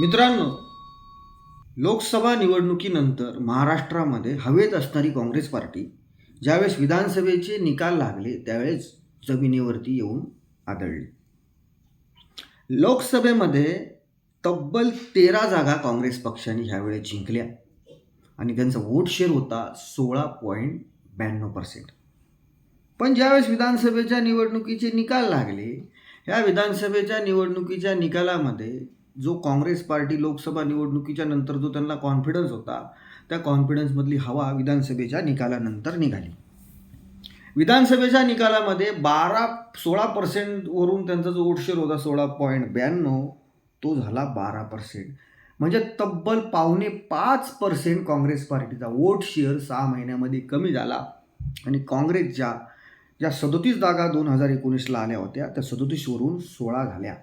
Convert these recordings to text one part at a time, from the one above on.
मित्रांनो लोकसभा निवडणुकीनंतर महाराष्ट्रामध्ये हवेत असणारी काँग्रेस पार्टी ज्यावेळेस विधानसभेचे निकाल लागले त्यावेळेस जमिनीवरती येऊन आदळली. लोकसभेमध्ये तब्बल तेरा जागा काँग्रेस पक्षाने ह्यावेळेस जिंकल्या आणि त्यांचा वोट शेअर होता सोळा पॉईंट ब्याण्णव पर्सेंट पण ज्यावेळेस विधानसभेच्या निवडणुकीचे निकाल लागले ह्या विधानसभेच्या निवडणुकीच्या निकालामध्ये जो काँग्रेस पार्टी लोकसभा निवडणुकीच्या नंतर जो त्यांना कॉन्फिडन्स होता त्या कॉन्फिडन्समधली हवा विधानसभेच्या निकालानंतर निघाली. विधानसभेच्या निकालामध्ये बारा सोळा पर्सेंटवरून त्यांचा जो वोट शेअर होता सोळा पॉईंट ब्याण्णव तो झाला बारा पर्सेंट म्हणजे तब्बल पावणे पाच पर्सेंट काँग्रेस पार्टीचा वोट शेअर सहा महिन्यामध्ये कमी झाला. आणि काँग्रेसच्या ज्या सदोतीस जागा दोन हजार एकोणीसला आल्या होत्या त्या सदोतीसवरून सोळा झाल्या.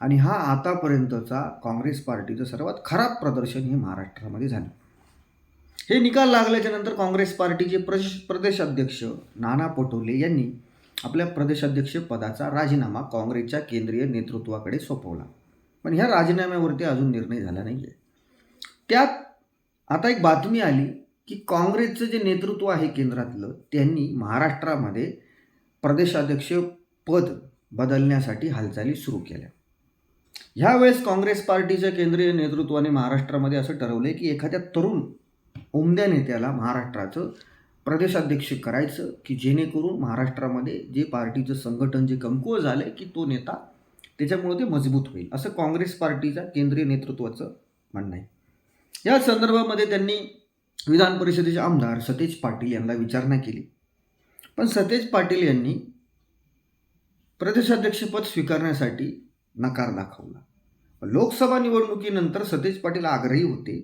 आणि हा आतापर्यंतचा काँग्रेस पार्टीचं सर्वात खराब प्रदर्शन हे महाराष्ट्रामध्ये झालं. हे निकाल लागल्याच्या नंतर काँग्रेस पार्टीचे प्रदेश प्रदेशाध्यक्ष नाना पटोले यांनी आपल्या प्रदेशाध्यक्ष पदाचा राजीनामा काँग्रेसच्या केंद्रीय नेतृत्वाकडे सोपवला. पण ह्या राजीनाम्यावरती अजून निर्णय झाला नाही आहे त्यात आता एक बातमी आली की काँग्रेसचं जे नेतृत्व आहे केंद्रातलं त्यांनी महाराष्ट्रामध्ये प्रदेशाध्यक्ष पद बदलण्यासाठी हालचाली सुरू केल्या. ह्यावेळेस काँग्रेस पार्टीच्या केंद्रीय नेतृत्वाने महाराष्ट्रामध्ये असं ठरवलं की एखाद्या तरुण उमद्या नेत्याला महाराष्ट्राचं प्रदेशाध्यक्ष करायचं की जेणेकरून महाराष्ट्रामध्ये जे पार्टीचं संघटन जे कमकुवत झालं आहे की तो नेता त्याच्यामुळे ते मजबूत होईल असं काँग्रेस पार्टीच्या केंद्रीय नेतृत्वाचं म्हणणं आहे. या संदर्भामध्ये त्यांनी विधान परिषदेचे आमदार सतेज पाटील यांना विचारणा केली. पण सतेज पाटील यांनी प्रदेशाध्यक्षपद स्वीकारण्यासाठी नकार दाखवला. लोकसभा निवडणुकीनंतर सतेज पाटील आग्रही होते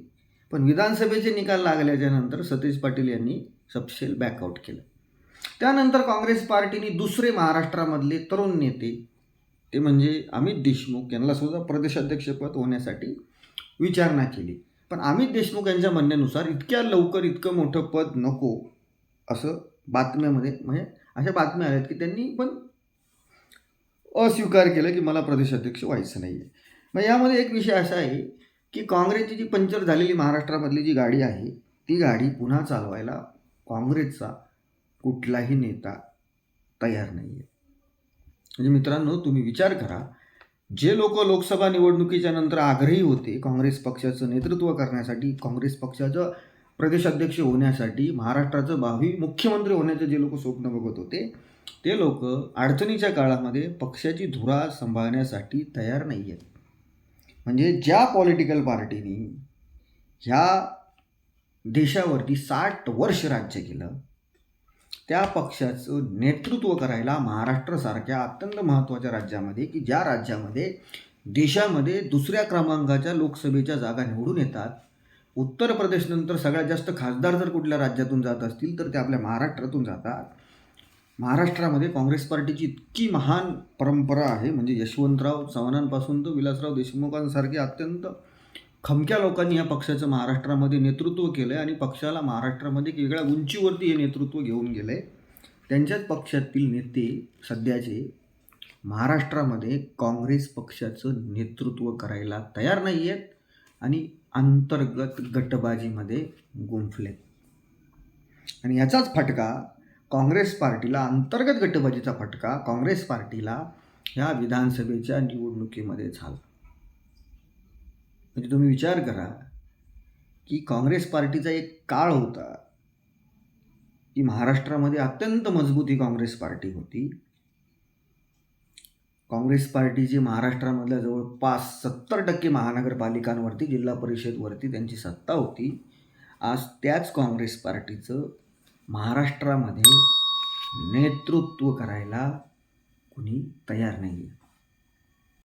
पण विधानसभेचे निकाल लागल्याच्या नंतर सतेज पाटील यांनी सपशेल बॅकआउट केलं. त्यानंतर काँग्रेस पार्टीने दुसरे महाराष्ट्रामधले तरुण नेते ते म्हणजे अमित देशमुख यांना सुद्धा प्रदेशाध्यक्षपद होण्यासाठी विचारणा केली. पण अमित देशमुख यांच्या म्हणण्यानुसार इतक्या लवकर इतकं मोठं पद नको असं बातम्यामध्ये म्हणजे अशा बातम्या आहेत की त्यांनी पण अस्वीकार केलं की मला प्रदेशाध्यक्ष व्हायचं नाही आहे मग यामध्ये एक विषय असा आहे की काँग्रेसची जी पंक्चर झालेली महाराष्ट्रामधली जी गाडी आहे ती गाडी पुन्हा चालवायला काँग्रेसचा कुठलाही नेता तयार नाही आहे म्हणजे मित्रांनो तुम्ही विचार करा जे लोक लोकसभा निवडणुकीच्या नंतर आग्रही होते काँग्रेस पक्षाचं नेतृत्व करण्यासाठी काँग्रेस पक्षाचं प्रदेशाध्यक्ष होण्यासाठी महाराष्ट्राचं भावी मुख्यमंत्री होण्याचं जे लोक स्वप्न बघत होते ते लोक अडचणीच्या काळामध्ये पक्षाची धुरा सांभाळण्यासाठी तयार नाही आहेत म्हणजे ज्या पॉलिटिकल पार्टीनी ह्या देशावरती साठ वर्ष राज्य केलं त्या पक्षाचं नेतृत्व करायला महाराष्ट्रासारख्या अत्यंत महत्त्वाच्या राज्यामध्ये की ज्या राज्यामध्ये देशामध्ये दुसऱ्या क्रमांकाच्या लोकसभेच्या जागा निवडून येतात उत्तर प्रदेशनंतर सगळ्यात जास्त खासदार जर कुठल्या राज्यातून जात असतील तर ते आपल्या महाराष्ट्रातून जातात. महाराष्ट्रामध्ये काँग्रेस पार्टीची इतकी महान परंपरा आहे म्हणजे यशवंतराव चव्हाणांपासून तर विलासराव देशमुखांसारखे अत्यंत खमक्या लोकांनी या पक्षाचं महाराष्ट्रामध्ये नेतृत्व केलं आहे आणि पक्षाला महाराष्ट्रामध्ये एक वेगळ्या उंचीवरती हे नेतृत्व घेऊन गेलं आहे त्यांच्याच पक्षातील नेते सध्याचे महाराष्ट्रामध्ये काँग्रेस पक्षाचं नेतृत्व करायला तयार नाही आहेत आणि अंतर्गत गटबाजीमध्ये गुंफले. आणि याचाच फटका काँग्रेस पार्टीला अंतर्गत गटबाजीचा फटका काँग्रेस पार्टीला ह्या विधानसभेच्या निवडणुकीमध्ये झाला. म्हणजे तुम्ही विचार करा की काँग्रेस पार्टीचा एक काळ होता की महाराष्ट्रामध्ये अत्यंत मजबूत ही काँग्रेस पार्टी होती काँग्रेस पार्टीची महाराष्ट्रामधल्या जवळपास सत्तर टक्के महानगरपालिकांवरती जिल्हा परिषदवरती त्यांची सत्ता होती आज त्याच काँग्रेस पार्टीचं महाराष्ट्रामध्ये नेतृत्व करायला कुणी तयार नाही आहे